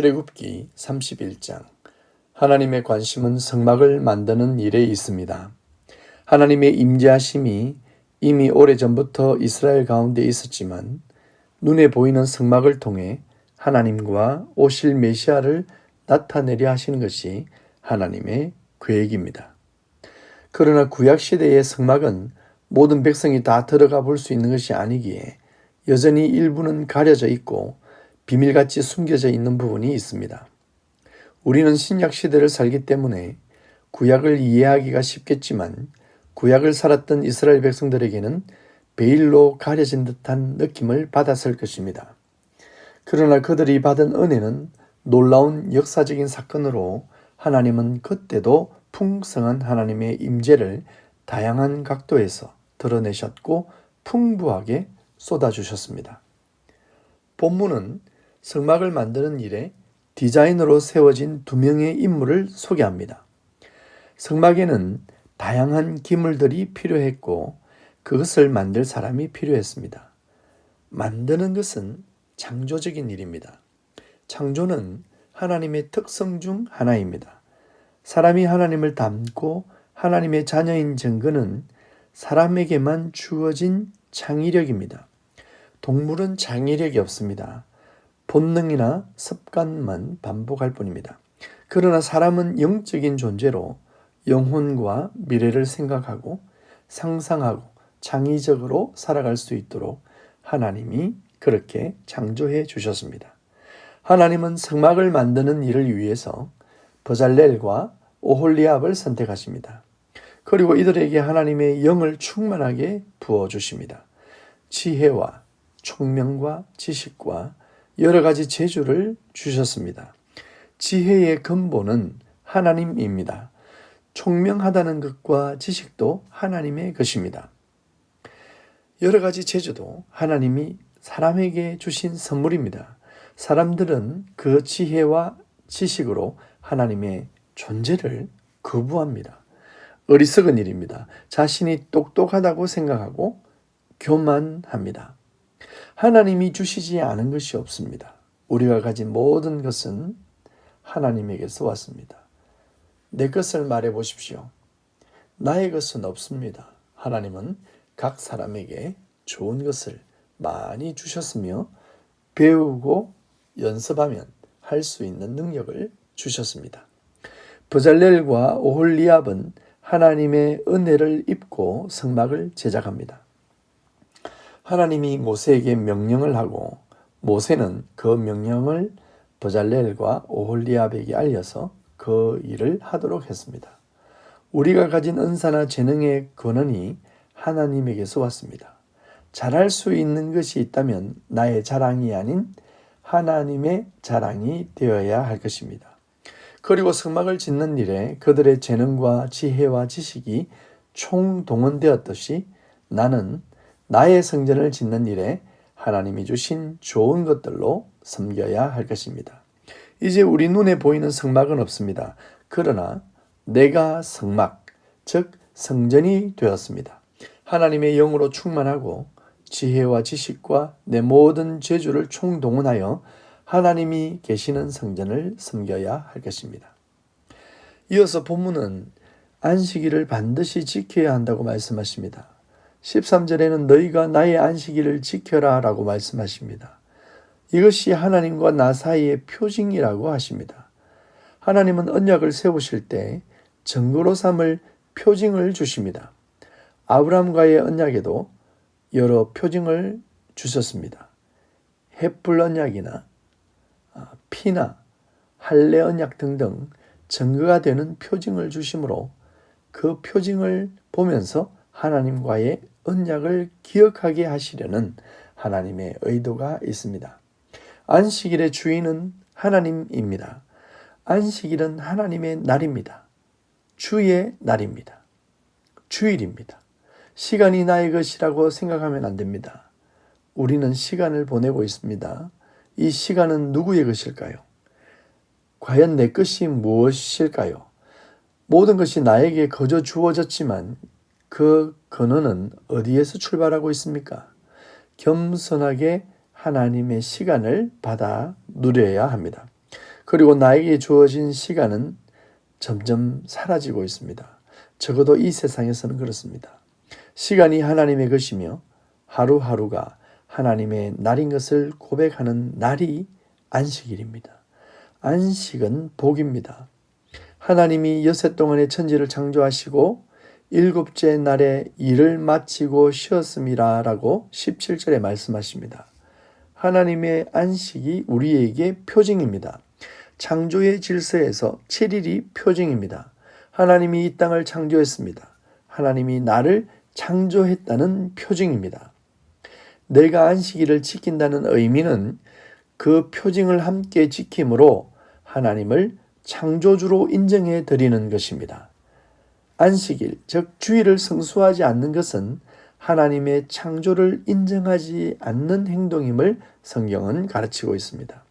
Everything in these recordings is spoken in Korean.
출애굽기 31장 하나님의 관심은 성막을 만드는 일에 있습니다. 하나님의 임재하심이 이미 오래전부터 이스라엘 가운데 있었지만 눈에 보이는 성막을 통해 하나님과 오실 메시아를 나타내려 하시는 것이 하나님의 계획입니다. 그러나 구약 시대의 성막은 모든 백성이 다 들어가 볼 수 있는 것이 아니기에 여전히 일부는 가려져 있고 비밀같이 숨겨져 있는 부분이 있습니다. 우리는 신약 시대를 살기 때문에 구약을 이해하기가 쉽겠지만 구약을 살았던 이스라엘 백성들에게는 베일로 가려진 듯한 느낌을 받았을 것입니다. 그러나 그들이 받은 은혜는 놀라운 역사적인 사건으로 하나님은 그때도 풍성한 하나님의 임재를 다양한 각도에서 드러내셨고 풍부하게 쏟아주셨습니다. 본문은 성막을 만드는 일에 디자인으로 세워진 두 명의 인물을 소개합니다. 성막에는 다양한 기물들이 필요했고 그것을 만들 사람이 필요했습니다. 만드는 것은 창조적인 일입니다. 창조는 하나님의 특성 중 하나입니다. 사람이 하나님을 닮고 하나님의 자녀인 증거는 사람에게만 주어진 창의력입니다. 동물은 창의력이 없습니다. 본능이나 습관만 반복할 뿐입니다. 그러나 사람은 영적인 존재로 영혼과 미래를 생각하고 상상하고 창의적으로 살아갈 수 있도록 하나님이 그렇게 창조해 주셨습니다. 하나님은 성막을 만드는 일을 위해서 버잘렐과 오홀리압을 선택하십니다. 그리고 이들에게 하나님의 영을 충만하게 부어 주십니다. 지혜와 총명과 지식과 여러 가지 재주를 주셨습니다. 지혜의 근본은 하나님입니다. 총명하다는 것과 지식도 하나님의 것입니다. 여러 가지 재주도 하나님이 사람에게 주신 선물입니다. 사람들은 그 지혜와 지식으로 하나님의 존재를 거부합니다. 어리석은 일입니다. 자신이 똑똑하다고 생각하고 교만합니다. 하나님이 주시지 않은 것이 없습니다. 우리가 가진 모든 것은 하나님에게서 왔습니다. 내 것을 말해 보십시오. 나의 것은 없습니다. 하나님은 각 사람에게 좋은 것을 많이 주셨으며 배우고 연습하면 할 수 있는 능력을 주셨습니다. 버잘렐과 오홀리압은 하나님의 은혜를 입고 성막을 제작합니다. 하나님이 모세에게 명령을 하고 모세는 그 명령을 버잘렐과 오홀리압에게 알려서 그 일을 하도록 했습니다. 우리가 가진 은사나 재능의 근원이 하나님에게서 왔습니다. 잘할 수 있는 것이 있다면 나의 자랑이 아닌 하나님의 자랑이 되어야 할 것입니다. 그리고 성막을 짓는 일에 그들의 재능과 지혜와 지식이 총동원되었듯이 나는 나의 성전을 짓는 일에 하나님이 주신 좋은 것들로 섬겨야 할 것입니다. 이제 우리 눈에 보이는 성막은 없습니다. 그러나 내가 성막, 즉 성전이 되었습니다. 하나님의 영으로 충만하고 지혜와 지식과 내 모든 재주를 총동원하여 하나님이 계시는 성전을 섬겨야 할 것입니다. 이어서 본문은 안식일을 반드시 지켜야 한다고 말씀하십니다. 13절에는 너희가 나의 안식일을 지켜라 라고 말씀하십니다. 이것이 하나님과 나 사이의 표징이라고 하십니다. 하나님은 언약을 세우실 때 증거로 삼을 표징을 주십니다. 아브라함과의 언약에도 여러 표징을 주셨습니다. 햇불 언약이나 아, 피나 할례 언약 등등 증거가 되는 표징을 주심으로 그 표징을 보면서 하나님과의 언약을 기억하게 하시려는 하나님의 의도가 있습니다. 안식일의 주인은 하나님입니다. 안식일은 하나님의 날입니다. 주의 날입니다. 주일입니다. 시간이 나의 것이라고 생각하면 안 됩니다. 우리는 시간을 보내고 있습니다. 이 시간은 누구의 것일까요? 과연 내 것이 무엇일까요? 모든 것이 나에게 거저 주어졌지만 그 근원은 어디에서 출발하고 있습니까? 겸손하게 하나님의 시간을 받아 누려야 합니다. 그리고 나에게 주어진 시간은 점점 사라지고 있습니다. 적어도 이 세상에서는 그렇습니다. 시간이 하나님의 것이며 하루하루가 하나님의 날인 것을 고백하는 날이 안식일입니다. 안식은 복입니다. 하나님이 여섯 동안의 천지를 창조하시고 일곱째 날에 일을 마치고 쉬었음이라 라고 17절에 말씀하십니다. 하나님의 안식이 우리에게 표징입니다. 창조의 질서에서 7일이 표징입니다. 하나님이 이 땅을 창조했습니다. 하나님이 나를 창조했다는 표징입니다. 내가 안식일을 지킨다는 의미는 그 표징을 함께 지킴으로 하나님을 창조주로 인정해 드리는 것입니다. 안식일, 즉 주일을 성수하지 않는 것은 하나님의 창조를 인정하지 않는 행동임을 성경은 가르치고 있습니다.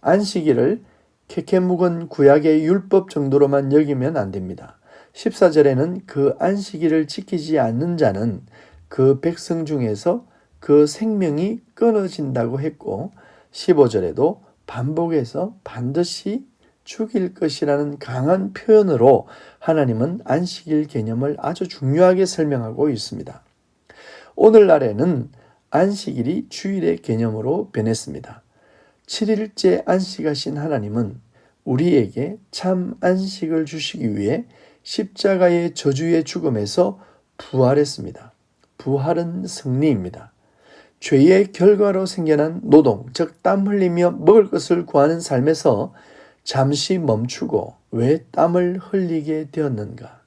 안식일을 캐캐 묵은 구약의 율법 정도로만 여기면 안 됩니다. 14절에는 그 안식일을 지키지 않는 자는 그 백성 중에서 그 생명이 끊어진다고 했고 15절에도 반복해서 반드시 죽일 것이라는 강한 표현으로 하나님은 안식일 개념을 아주 중요하게 설명하고 있습니다. 오늘날에는 안식일이 주일의 개념으로 변했습니다. 7일째 안식하신 하나님은 우리에게 참 안식을 주시기 위해 십자가의 저주의 죽음에서 부활했습니다. 부활은 승리입니다. 죄의 결과로 생겨난 노동, 즉 땀 흘리며 먹을 것을 구하는 삶에서 잠시 멈추고 왜 땀을 흘리게 되었는가?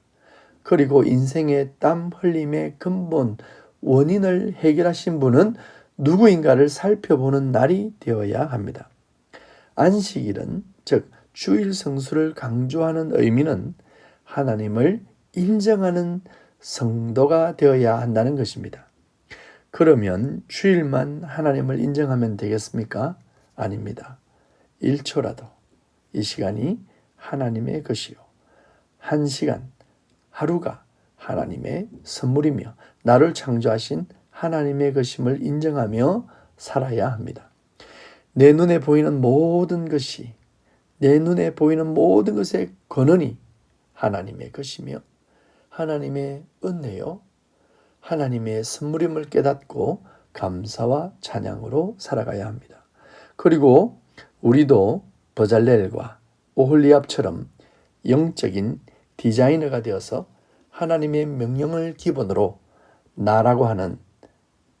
그리고 인생의 땀 흘림의 근본 원인을 해결하신 분은 누구인가를 살펴보는 날이 되어야 합니다. 안식일은 즉 주일 성수를 강조하는 의미는 하나님을 인정하는 성도가 되어야 한다는 것입니다. 그러면 주일만 하나님을 인정하면 되겠습니까? 아닙니다. 1초라도 이 시간이 하나님의 것이요. 한 시간, 하루가 하나님의 선물이며 나를 창조하신 하나님의 것임을 인정하며 살아야 합니다. 내 눈에 보이는 모든 것이 내 눈에 보이는 모든 것의 근원이 하나님의 것이며 하나님의 은혜요 하나님의 선물임을 깨닫고 감사와 찬양으로 살아가야 합니다. 그리고 우리도 버잘렐과 오홀리압처럼 영적인 디자이너가 되어서 하나님의 명령을 기본으로 나라고 하는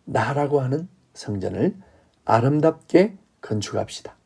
나라고 하는 성전을 아름답게 건축합시다.